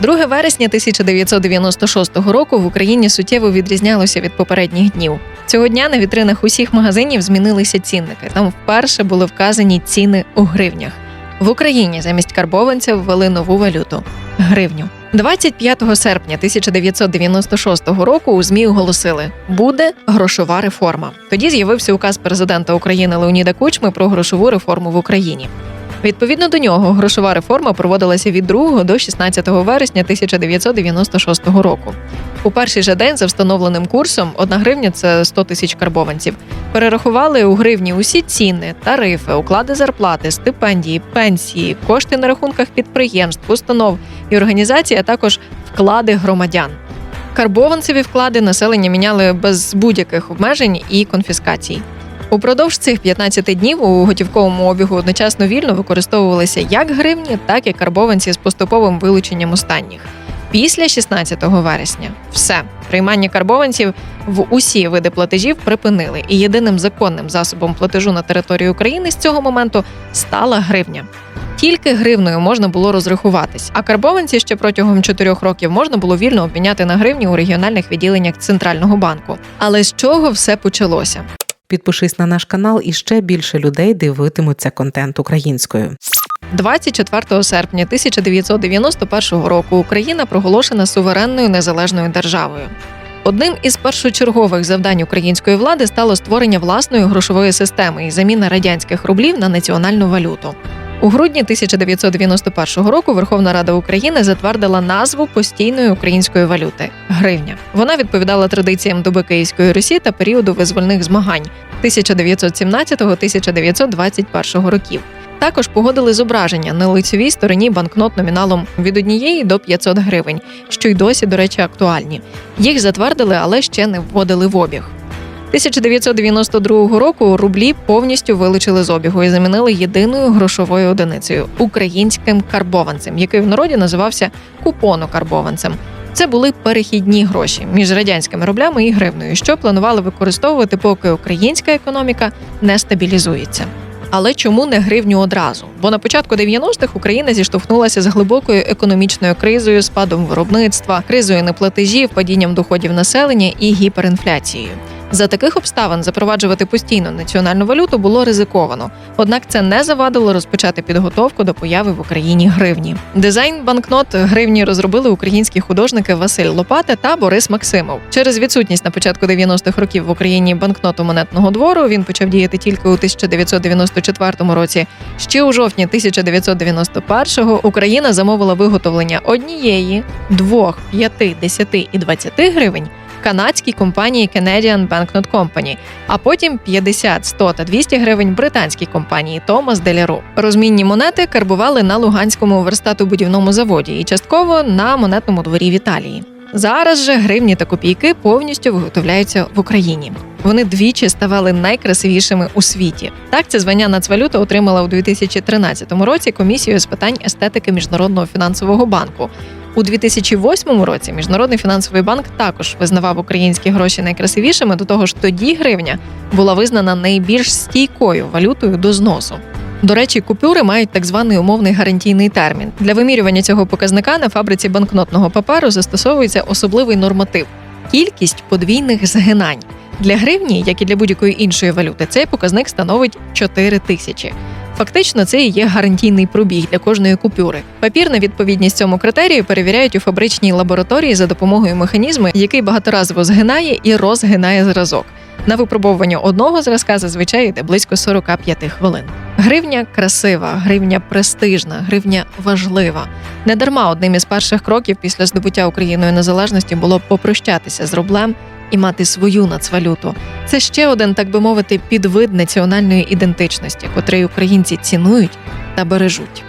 2 вересня 1996 року в Україні суттєво відрізнялося від попередніх днів. Цього дня на вітринах усіх магазинів змінилися цінники. Там вперше були вказані ціни у гривнях. В Україні замість карбованця ввели нову валюту гривню. 25 серпня 1996 року у ЗМІ оголосили: буде грошова реформа. Тоді з'явився указ президента України Леоніда Кучми про грошову реформу в Україні. Відповідно до нього, грошова реформа проводилася від 2 до 16 вересня 1996 року. У перший же день за встановленим курсом 1 гривня це 100 тисяч карбованців. Перерахували у гривні усі ціни, тарифи, уклади зарплати, стипендії, пенсії, кошти на рахунках підприємств, установ і організацій, а також вклади громадян. Карбованцеві вклади населення міняли без будь-яких обмежень і конфіскацій. Упродовж цих 15 днів у готівковому обігу одночасно вільно використовувалися як гривні, так і карбованці з поступовим вилученням останніх. Після 16 вересня все приймання карбованців в усі види платежів припинили, і єдиним законним засобом платежу на території України з цього моменту стала гривня. Тільки гривною можна було розрахуватись, а карбованці ще протягом чотирьох років можна було вільно обміняти на гривні у регіональних відділеннях центрального банку. Але з чого все почалося? Підпишись на наш канал, і ще більше людей дивитимуться контент українською. 24 серпня 1991 року Україна проголошена суверенною незалежною державою. Одним із першочергових завдань української влади стало створення власної грошової системи і заміна радянських рублів на національну валюту. У грудні 1991 року Верховна Рада України затвердила назву постійної української валюти гривня. Вона відповідала традиціям доби Київської Русі та періоду визвольних змагань 1917-1921 років. Також погодили зображення на лицевій стороні банкнот номіналом від 1 до 500 гривень, що й досі, до речі, актуальні. Їх затвердили, але ще не вводили в обіг. 1992 року рублі повністю вилучили з обігу і замінили єдиною грошовою одиницею українським карбованцем, який в народі називався купонокарбованцем. Це були перехідні гроші між радянськими рублями і гривною, що планували використовувати, поки українська економіка не стабілізується. Але чому не гривню одразу? Бо на початку 90-х Україна зіштовхнулася з глибокою економічною кризою, спадом виробництва, кризою неплатежів, падінням доходів населення і гіперінфляцією. За таких обставин запроваджувати постійну національну валюту було ризиковано, однак це не завадило розпочати підготовку до появи в Україні гривні. Дизайн банкнот гривні розробили українські художники Василь Лопата та Борис Максимов. Через відсутність на початку 90-х років в Україні банкноту монетного двору він почав діяти тільки у 1994 році. Ще у жовтні 1991-го Україна замовила виготовлення однієї, двох, п'яти, десяти і двадцяти гривень канадській компанії Canadian Banknote Company, а потім 50, 100 та 200 гривень британській компанії Thomas Деляру. Розмінні монети карбували на Луганському верстату-будівному заводі і частково на монетному дворі в Італії. Зараз же гривні та копійки повністю виготовляються в Україні. Вони двічі ставали найкрасивішими у світі. Так, це звання нацвалюта отримала у 2013 році комісію з питань естетики міжнародного фінансового банку. У 2008 році міжнародний фінансовий банк також визнавав українські гроші найкрасивішими. До того ж, тоді гривня була визнана найбільш стійкою валютою до зносу. До речі, купюри мають так званий умовний гарантійний термін. Для вимірювання цього показника на фабриці банкнотного паперу застосовується особливий норматив кількість подвійних згинань. Для гривні, як і для будь-якої іншої валюти, цей показник становить 4 тисячі. Фактично, це і є гарантійний пробіг для кожної купюри. Папір на відповідність цьому критерію перевіряють у фабричній лабораторії за допомогою механізму, який багаторазово згинає і розгинає зразок. На випробовування одного зразка зазвичай йде близько 45 хвилин. Гривня красива, гривня престижна, гривня важлива. Недарма одним із перших кроків після здобуття Україною незалежності було попрощатися з рублем і мати свою нацвалюту. Це ще один, так би мовити, підвид національної ідентичності, котрий українці цінують та бережуть.